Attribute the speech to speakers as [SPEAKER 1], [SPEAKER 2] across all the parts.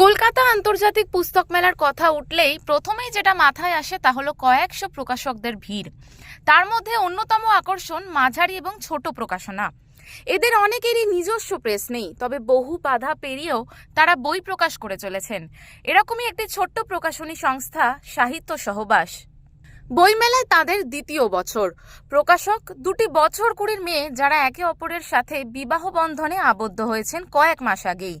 [SPEAKER 1] কলকাতা আন্তর্জাতিক পুস্তক মেলার কথা উঠলেই প্রথমেই যেটা মাথায় আসে তা হলো কয়েকশো প্রকাশকদের ভিড়। তার মধ্যে অন্যতম আকর্ষণ মাঝারি এবং ছোট প্রকাশনা। এদের অনেকেরই নিজস্ব প্রেস নেই, তবে বহু বাধা পেরিয়েও তারা বই প্রকাশ করে চলেছেন। এরকমই একটি ছোট্ট প্রকাশনী সংস্থা, সাহিত্য সহবাস। বইমেলায় তাদের দ্বিতীয় বছর। প্রকাশক দুটি বছর কুড়ির মেয়ে যারা একে অপরের সাথে বিবাহ বন্ধনে আবদ্ধ হয়েছেন কয়েক মাস আগেই।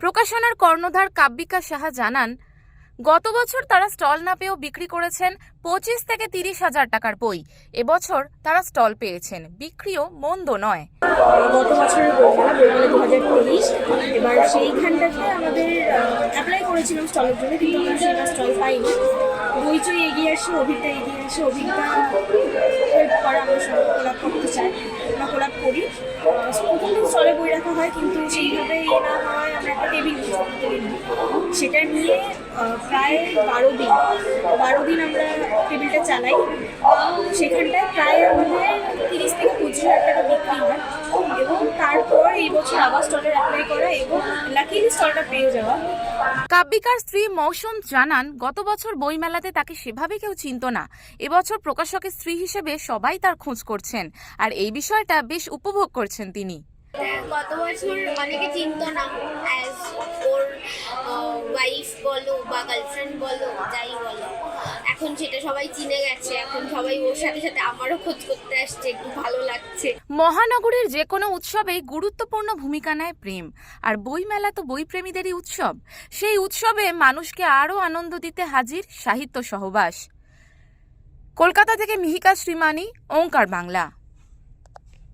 [SPEAKER 1] প্রকাশনার কর্ণধার কাব্যিকা সাহা জানান গত বছর তারা স্টল না পেয়েও বিক্রি করেছেন পঁচিশ থেকে তিরিশ হাজার টাকার বই। এবছর তারা স্টল পেয়েছেন। বিক্রিও মন্দ নয়।
[SPEAKER 2] গত বছরের দু হাজার তেইশ এবার সেইখানটাতে আমাদের অ্যাপ্লাই করেছিলাম স্টলের জন্য, কিন্তু আমরা সেটা স্টল পাইনি। বইচই এগিয়ে আসে, অভিজ্ঞতা এগিয়ে আসে, অভিজ্ঞতা আমরা হয়, কিন্তু সেইভাবে না হয়, আমরা একটা টেবিল সেটা নিয়ে প্রায় বারো দিন বারো দিন আমরা টেবিলটা চালাই। সেখানটায় প্রায় আমাদের তিরিশ থেকে পঁচিশ হাজার টাকা বিক্রি হয়। এবং তারপর এই বছর আবার স্টলে অ্যাপ্লাই করা এবং লাকিলি স্টলটা পেয়ে যাওয়া।
[SPEAKER 1] কাব্যিকার স্ত্রী মৌসুম জানান, গত বছর বইমেলাতে তাকে সেভাবে কেউ চিনত না। এবছর প্রকাশকের স্ত্রী হিসেবে সবাই তার খোঁজ করছেন। আর এই বিষয়টা বেশ উপভোগ করছেন তিনি।
[SPEAKER 3] গত বছর অনেকে চিনত না অ্যাজ ওর ওয়াইফ বলো বা গার্লফ্রেন্ড বলো, যাই বলো। এখন সেটা সবাই চিনে গেছে, এখন সবাই ওর সাথে সাথে আমারও খোঁজ করতে আসছে, একটু ভালো লাগছে।
[SPEAKER 1] মহানগরীর যে কোনো উৎসবেই গুরুত্বপূর্ণ ভূমিকা নেয় প্রেম। আর বইমেলা তো বইপ্রেমীদেরই উৎসব। সেই উৎসবে মানুষকে আরও আনন্দ দিতে হাজির সাহিত্য সহবাস। কলকাতা থেকে মিহিকা শ্রীমানি, ওঙ্কার বাংলা।